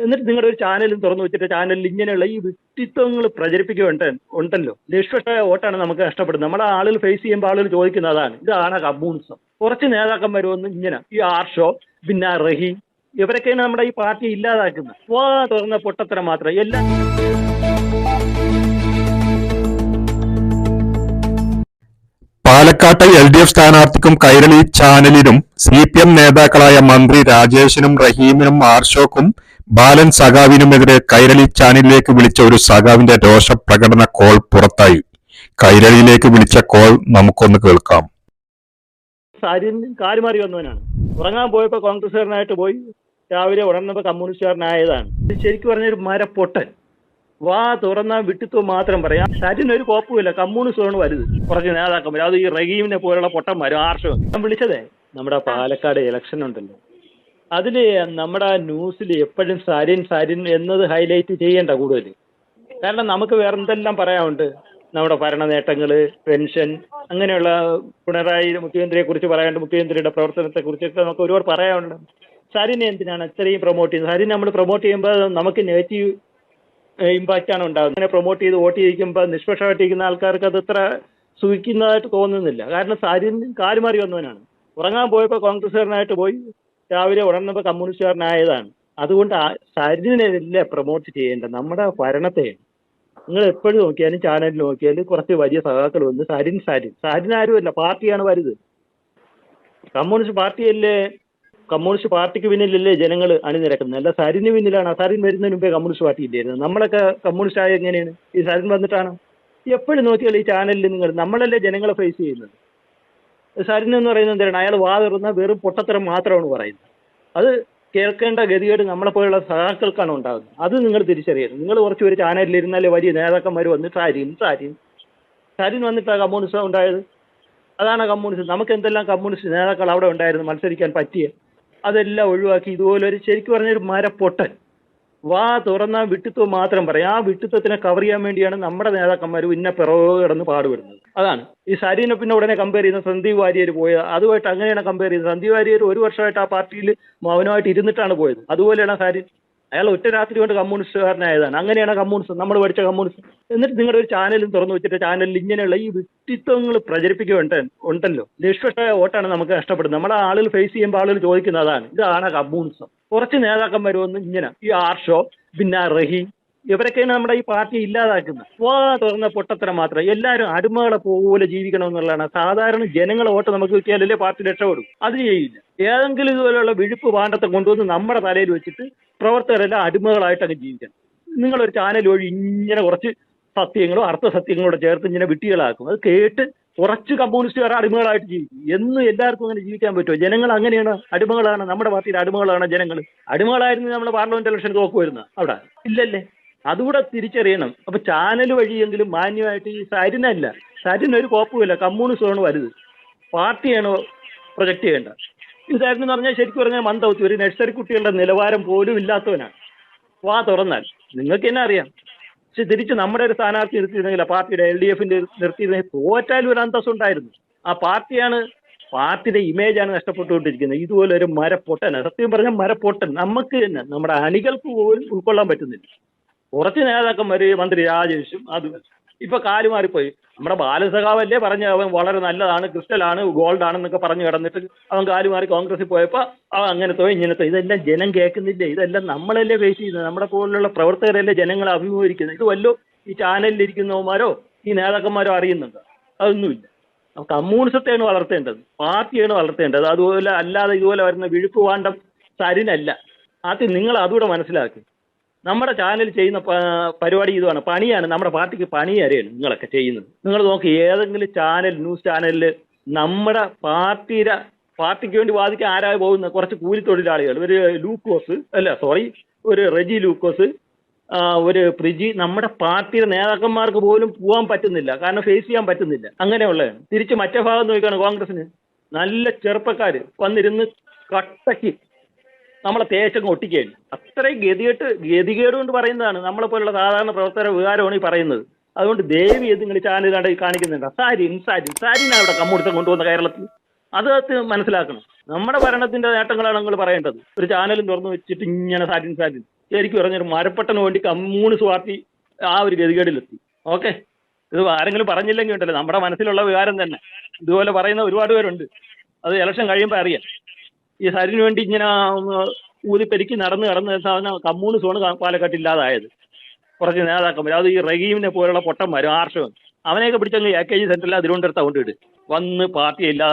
എന്നിട്ട് നിങ്ങളുടെ ഒരു ചാനലും തുറന്നു വെച്ചിട്ട് ചാനലിൽ ഇങ്ങനെയുള്ള ഈ വ്യക്തിത്വങ്ങൾ പ്രചരിപ്പിക്കുന്നുണ്ട് ഉണ്ടല്ലോ. നിഷ്പക്ഷമായ വോട്ടാണ് നമുക്ക് നഷ്ടപ്പെടുന്നത്. നമ്മളെ ആളുകൾ ഫേസ് ചെയ്യുമ്പോൾ ആളുകൾ ചോദിക്കുന്നത് അതാണ്. ഇതാണ് കമ്മ്യൂണിസം. കുറച്ച് നേതാക്കന്മാർ വന്ന് ഇങ്ങനെ ഈ ആർഷോ പിന്നെ റഹീം ഇവരൊക്കെയാണ് നമ്മുടെ ഈ പാർട്ടി ഇല്ലാതാക്കുന്നത്. വാ തുറന്ന പൊട്ടത്തരം മാത്രം. എല്ലാം പാലക്കാട്ടെ എൽ ഡി എഫ് സ്ഥാനാർത്ഥിക്കും കൈരളി ചാനലിനും സി പി എം നേതാക്കളായ മന്ത്രി രാജേഷിനും റഹീമിനും ആർഷോക്കും ബാലൻ സഖാവിനുമെതിരെ കൈരളി ചാനലിലേക്ക് വിളിച്ച ഒരു സഖാവിന്റെ രോഷപ്രകടന കോൾ പുറത്തായി. കൈരളിയിലേക്ക് വിളിച്ച കോൾ നമുക്കൊന്ന് കേൾക്കാം. കാര്യമാറി വന്നവനാണ്. ഉറങ്ങാൻ പോയപ്പോൾ കോൺഗ്രസ്സുകാരനായിട്ട് പോയി. രാവിലെ ഉണർന്നപ്പോ കമ്മ്യൂണിസ്റ്റുകാരനായതാണ്. ശരിക്കും ശരിക്കും പറഞ്ഞൊരു മരപ്പൊട്ടൻ. വാ തുറന്ന വിട്ടിത്വം മാത്രം പറയാം. സരിന് ഒരു കോപ്പുമില്ല. കമ്മ്യൂണിസ്റ്റമാണ് വലുത്. കുറച്ച് നേതാക്കന്മാർ അത് ഈ റഹീമിനെ പോലുള്ള പൊട്ടന്മാരും ആർഷവും. ഞാൻ വിളിച്ചതേ നമ്മുടെ പാലക്കാട് ഇലക്ഷൻ ഉണ്ടല്ലോ. അതിൽ നമ്മുടെ ന്യൂസിൽ എപ്പോഴും സരിൻ സരിൻ എന്നത് ഹൈലൈറ്റ് ചെയ്യേണ്ട കൂടുതൽ കാരണം നമുക്ക് വേറെ എന്തെല്ലാം പറയാനുണ്ട്? നമ്മുടെ ഭരണ നേട്ടങ്ങൾ പെൻഷൻ അങ്ങനെയുള്ള പിണറായി മുഖ്യമന്ത്രിയെ കുറിച്ച് പറയാനുണ്ട് മുഖ്യമന്ത്രിയുടെ പ്രവർത്തനത്തെ കുറിച്ചൊക്കെ നമുക്ക് ഒരുപാട് പറയാനുണ്ട്. സരിനെ എന്തിനാണ് ഇത്രയും പ്രൊമോട്ട് ചെയ്യുന്നത്? സരിൻ നമ്മൾ പ്രൊമോട്ട് ചെയ്യുമ്പോൾ നമുക്ക് നെഗറ്റീവ് ഇമ്പാക്റ്റ് ആണ് ഉണ്ടാകുന്നത് അങ്ങനെ പ്രൊമോട്ട് ചെയ്ത് വോട്ട് ചെയ്യിക്കുമ്പോൾ നിഷ്പക്ഷമായിട്ടിരിക്കുന്ന ആൾക്കാർക്ക് അത് അത്ര സുഖിക്കുന്നതായിട്ട് തോന്നുന്നില്ല. കാരണം സരിൻ കാലുമാറി വന്നവനാണ്. ഉറങ്ങാൻ പോയപ്പോൾ കോൺഗ്രസ്സുകാരനായിട്ട് പോയി രാവിലെ ഉണർന്നപ്പോൾ കമ്മ്യൂണിസ്റ്റുകാരനായതാണ്. അതുകൊണ്ട് ആ സരിനല്ല പ്രൊമോട്ട് ചെയ്യേണ്ട നമ്മുടെ ഭരണത്തെ നിങ്ങൾ എപ്പോഴും നോക്കിയാലും ചാനലിൽ നോക്കിയാലും കുറച്ച് വലിയ സഖാക്കൾ വന്ന് സരിൻ സാരിൻ. സാരിൻ ആരുമല്ല പാർട്ടിയാണ് വലുത്. കമ്മ്യൂണിസ്റ്റ് പാർട്ടിയല്ലേ കമ്മ്യൂണിസ്റ്റ് പാർട്ടിക്ക് പിന്നിലല്ലേ ജനങ്ങൾ അണിനിരക്കുന്നത്? അല്ല സരിന് പിന്നിലാണ്. സരിൻ വരുന്നതിന് മുമ്പേ കമ്മ്യൂണിസ്റ്റ് പാർട്ടി ഇല്ലായിരുന്നു. നമ്മളൊക്കെ കമ്മ്യൂണിസ്റ്റ് ആയ എങ്ങനെയാണ്? ഈ സരിൻ വന്നിട്ടാണ്? എപ്പോഴും നോക്കിയാൽ ഈ ചാനലിൽ നിങ്ങൾ നമ്മളല്ലേ ജനങ്ങളെ ഫേസ് ചെയ്യുന്നത്? സരിൻ എന്ന് പറയുന്നത് എന്താണ്? അയാൾ വാതിറുന്ന വെറും പൊട്ടത്തരം മാത്രമാണ് പറയുന്നത്. അത് കേൾക്കേണ്ട ഗതികേട് നമ്മളെ പോലുള്ള സഹാക്കൾക്കാണ് ഉണ്ടാകുന്നത്. അത് നിങ്ങൾ തിരിച്ചറിയണം നിങ്ങൾ കുറച്ച് ചാനലിൽ ഇരുന്നാലേ വലിയ നേതാക്കന്മാർ വന്ന് സാരിൻ സാരിൻ. സാരിൻ വന്നിട്ടാണ് കമ്മ്യൂണിസം ഉണ്ടായത്? അതാണ് കമ്മ്യൂണിസ്റ്റ് നമുക്ക് എന്തെല്ലാം കമ്മ്യൂണിസ്റ്റ് നേതാക്കൾ അവിടെ ഉണ്ടായിരുന്നു? മത്സരിക്കാൻ പറ്റിയ അതെല്ലാം ഒഴിവാക്കി ഇതുപോലെ ഒരു ശരിക്കും പറഞ്ഞൊരു മരപ്പൊട്ടൻ. വാ തുറന്ന വിട്ടിത്വം മാത്രം പറയും. ആ വിട്ടിത്വത്തിനെ കവർ ചെയ്യാൻ വേണ്ടിയാണ് നമ്മുടെ നേതാക്കന്മാർ ഇന്ന പിറവ് കിടന്ന് പാടുപെടുന്നത്. അതാണ്. ഈ സരീനെ പിന്നെ ഉടനെ കമ്പയർ ചെയ്യുന്ന സന്ദീപ് വാര്യർ പോയത്. അതുമായിട്ട് അങ്ങനെയാണ് കമ്പയർ ചെയ്യുന്നത്. സന്ദീപ് വാര്യർ ഒരു വർഷമായിട്ട് ആ പാർട്ടിയിൽ മൗനമായിട്ട് ഇരുന്നിട്ടാണ് പോയത്. അതുപോലെയാണ് സരീൻ. അയാൾ ഒറ്റ രാത്രി കൊണ്ട് കമ്മ്യൂണിസ്റ്റുകാരനായതാണ്. അങ്ങനെയാണ് കമ്മ്യൂണിസ്റ്റ് നമ്മൾ പഠിച്ച കമ്മ്യൂണിസ്റ്റ് എന്നിട്ട് നിങ്ങളുടെ ഒരു ചാനലും തുറന്നു വെച്ചിട്ട് ചാനലിൽ ഇങ്ങനെയുള്ള ഈ വ്യക്തിത്വങ്ങൾ പ്രചരിപ്പിക്കുന്നുണ്ട് ഉണ്ടല്ലോ. നിഷ്പക്ഷമായ വോട്ടാണ് നമുക്ക് നഷ്ടപ്പെടുന്നത്. നമ്മളെ ആളുകൾ ഫേസ് ചെയ്യുമ്പോൾ ആളുകൾ ചോദിക്കുന്നത് അതാണ്. ഇതാണ് കമ്മ്യൂണിസം. കുറച്ച് നേതാക്കന്മാർ വന്ന് ഇങ്ങനെ ഈ ആർഷോ പിന്നെ റഹീം ഇവരൊക്കെയാണ് നമ്മുടെ ഈ പാർട്ടി ഇല്ലാതാക്കുന്നത്. വാ തുറന്ന പൊട്ടത്തരം മാത്രം. എല്ലാവരും അടിമകളെ പോലെ ജീവിക്കണം എന്നുള്ളതാണ്. സാധാരണ ജനങ്ങളെ വോട്ട് നമുക്ക് കിട്ടിയാലല്ലേ പാർട്ടി രക്ഷപ്പെടും. അത് ചെയ്യില്ല. ഏതെങ്കിലും ഇതുപോലെയുള്ള വിഴുപ്പ് പാണ്ഡത്തെ കൊണ്ടുവന്ന് നമ്മുടെ തലയിൽ വെച്ചിട്ട് പ്രവർത്തകരെല്ലാം അടിമകളായിട്ട് അങ്ങ് ജീവിക്കണം. നിങ്ങളൊരു ചാനൽ വഴി ഇങ്ങനെ കുറച്ച് സത്യങ്ങളും സത്യങ്ങളോ അർത്ഥസത്യങ്ങളോട് ചേർത്ത് ഇങ്ങനെ വിട്ടികളാക്കും. അത് കേട്ട് കുറച്ച് കമ്മ്യൂണിസ്റ്റുകാർ അടിമകളായിട്ട് ജീവിക്കും. എന്നും എല്ലാവർക്കും അങ്ങനെ ജീവിക്കാൻ പറ്റുമോ? ജനങ്ങൾ അങ്ങനെയാണ്. അടിമകളാണ്. നമ്മുടെ പാർട്ടിയുടെ അടിമകളാണ് ജനങ്ങൾ. അടിമകളായിരുന്നു നമ്മൾ പാർലമെന്റ് ഇലക്ഷൻ തോക്കുമായിരുന്നു അവിടെ. ഇല്ലല്ലേ. അതുകൂടെ തിരിച്ചറിയണം. അപ്പൊ ചാനൽ വഴിയെങ്കിലും മാന്യമായിട്ട് ഈ സരിനല്ല. സരിന് ഒരു കോപ്പുമില്ല കമ്മ്യൂണിസമാണ് വലുത്. പാർട്ടിയാണ് പ്രൊജക്ട് ചെയ്യേണ്ടത്? സരിൻ എന്ന് പറഞ്ഞാൽ ശരിക്കും പറഞ്ഞാൽ മന്ദബുദ്ധി. ഒരു നഴ്സറി കുട്ടികളുടെ നിലവാരം പോലും ഇല്ലാത്തവനാണ്. വാ തുറന്നാൽ. നിങ്ങൾക്ക് തന്നെ അറിയാം. പക്ഷെ തിരിച്ച് നമ്മുടെ ഒരു സ്ഥാനാർത്ഥി നിർത്തിയിരുന്നെങ്കിൽ ആ പാർട്ടിയുടെ എൽ ഡി എഫിന്റെ നിർത്തിയിരുന്നെങ്കിൽ തോറ്റാലും ഒരു അന്തസ് ഉണ്ടായിരുന്നു. ആ പാർട്ടിയാണ് പാർട്ടിയുടെ ഇമേജാണ് നഷ്ടപ്പെട്ടുകൊണ്ടിരിക്കുന്നത്. ഇതുപോലെ ഒരു മരപ്പൊട്ടൻ സത്യം പറഞ്ഞാൽ മരപ്പൊട്ടൻ. നമുക്ക് തന്നെ നമ്മുടെ അണികൾക്ക് പോലും ഉൾക്കൊള്ളാൻ പറ്റുന്നില്ല. കുറച്ച് നേതാക്കന്മാര് മന്ത്രി രാജേഷും അത് ഇപ്പൊ കാൽ മാറിപ്പോയി. നമ്മുടെ ബാലസഖാവല്ലേ പറഞ്ഞ അവൻ വളരെ നല്ലതാണ് ക്രിസ്റ്റലാണ് ഗോൾഡ് ആണെന്നൊക്കെ പറഞ്ഞു കിടന്നിട്ട് അവൻ കാൽ മാറി കോൺഗ്രസിൽ പോയപ്പോ അവൻ അങ്ങനെ അങ്ങനത്തോ ഇങ്ങനത്തെ ഇതെല്ലാം ജനം കേൾക്കുന്നില്ല? ഇതെല്ലാം നമ്മളല്ലേ ഫേസ് ചെയ്യുന്നത്? നമ്മുടെ പോലുള്ള പ്രവർത്തകരല്ലേ ജനങ്ങളെ അഭിമുഖീകരിക്കുന്നത്? ഇത് വല്ലോ ഈ ചാനലിൽ ഇരിക്കുന്നവന്മാരോ ഈ നേതാക്കന്മാരോ അറിയുന്നുണ്ട്. അതൊന്നുമില്ല. കമ്മ്യൂണിസത്തെയാണ് വളർത്തേണ്ടത്. പാർട്ടിയാണ് വളർത്തേണ്ടത്. അതുപോലെ അല്ലാതെ ഇതുപോലെ വരുന്ന വിഴുപ്പ് വാണ്ടം സരിനല്ല. ആദ്യം നിങ്ങൾ അതുകൂടെ മനസ്സിലാക്കി. നമ്മുടെ ചാനൽ ചെയ്യുന്ന പരിപാടി ഇതുമാണ് പണിയാണ്. നമ്മുടെ പാർട്ടിക്ക് പണി അറിയാണ് നിങ്ങളൊക്കെ ചെയ്യുന്നത്. നിങ്ങൾ നോക്കി ഏതെങ്കിലും ചാനൽ ന്യൂസ് ചാനലിൽ നമ്മുടെ പാർട്ടിയുടെ പാർട്ടിക്ക് വേണ്ടി വാദിക്കാൻ ആരായി പോകുന്ന കുറച്ച് കൂലിത്തൊഴിലാളികൾ. ഒരു ലൂക്കോസ് അല്ല സോറി ഒരു റെജി ലൂക്കോസ് ഒരു പ്രിജി. നമ്മുടെ പാർട്ടിയുടെ നേതാക്കന്മാർക്ക് പോലും പോകാൻ പറ്റുന്നില്ല. കാരണം ഫേസ് ചെയ്യാൻ പറ്റുന്നില്ല. അങ്ങനെയുള്ളതാണ്. തിരിച്ച് മറ്റേ ഭാഗം നോക്കിയാണ് കോൺഗ്രസിന് നല്ല ചെറുപ്പക്കാർ വന്നിരുന്ന് കട്ടയ്ക്ക് നമ്മളെ തേച്ചങ്ങ് ഒട്ടിക്കുകയാണ്. അത്രയും ഗതികെട്ട് ഗതികേട് കൊണ്ട് പറയുന്നതാണ് നമ്മളെ പോലുള്ള സാധാരണ പ്രവർത്തന വികാരമാണ് ഈ പറയുന്നത്. അതുകൊണ്ട് ദേവി ഇത് നിങ്ങൾ ചാനലാണ് കാണിക്കുന്നുണ്ട്. അസാരി സാരി സാരിനാണ് അവിടെ കമ്മ്യൂണിസം കൊണ്ടുവന്ന കേരളത്തിൽ. അത് മനസ്സിലാക്കണം. നമ്മുടെ ഭരണത്തിന്റെ നേട്ടങ്ങളാണ് നിങ്ങൾ പറയേണ്ടത്. ഒരു ചാനലും തുറന്നു വെച്ചിട്ട് ഇങ്ങനെ സാറ്റിൻ സാറ്റിൻ ശരിക്കും പറഞ്ഞൊരു മരപ്പെട്ടന് വേണ്ടി കമ്മ്യൂണിസ്റ്റ് പാർട്ടി ആ ഒരു ഗതികേടിലെത്തി. ഓക്കെ? ഇത് ആരെങ്കിലും പറഞ്ഞില്ലെങ്കിൽ ഉണ്ടല്ലോ നമ്മുടെ മനസ്സിലുള്ള വികാരം തന്നെ. ഇതുപോലെ പറയുന്ന ഒരുപാട് പേരുണ്ട്. അത് ഇലക്ഷൻ കഴിയുമ്പോൾ അറിയാം. ഈ സരിന് വേണ്ടി ഇങ്ങനെ ഊതിപ്പെരുക്കി നടന്ന് കടന്ന് സാധനം കമ്മ്യൂണിസമാണ് പാലക്കാട്ട് ഇല്ലാതായത് കുറച്ച് നേതാക്കന്മാർ അത് ഈ റഹീമിനെ പോലുള്ള പൊട്ടന്മാരും ആർഷവും. അവനെയൊക്കെ പിടിച്ചങ്ങ് എ കെ ജി സെന്ററിൽ തിരുവനന്തപുരത്ത് കൊണ്ടിട്ട് വന്ന് പാർട്ടി ഇല്ലാതെ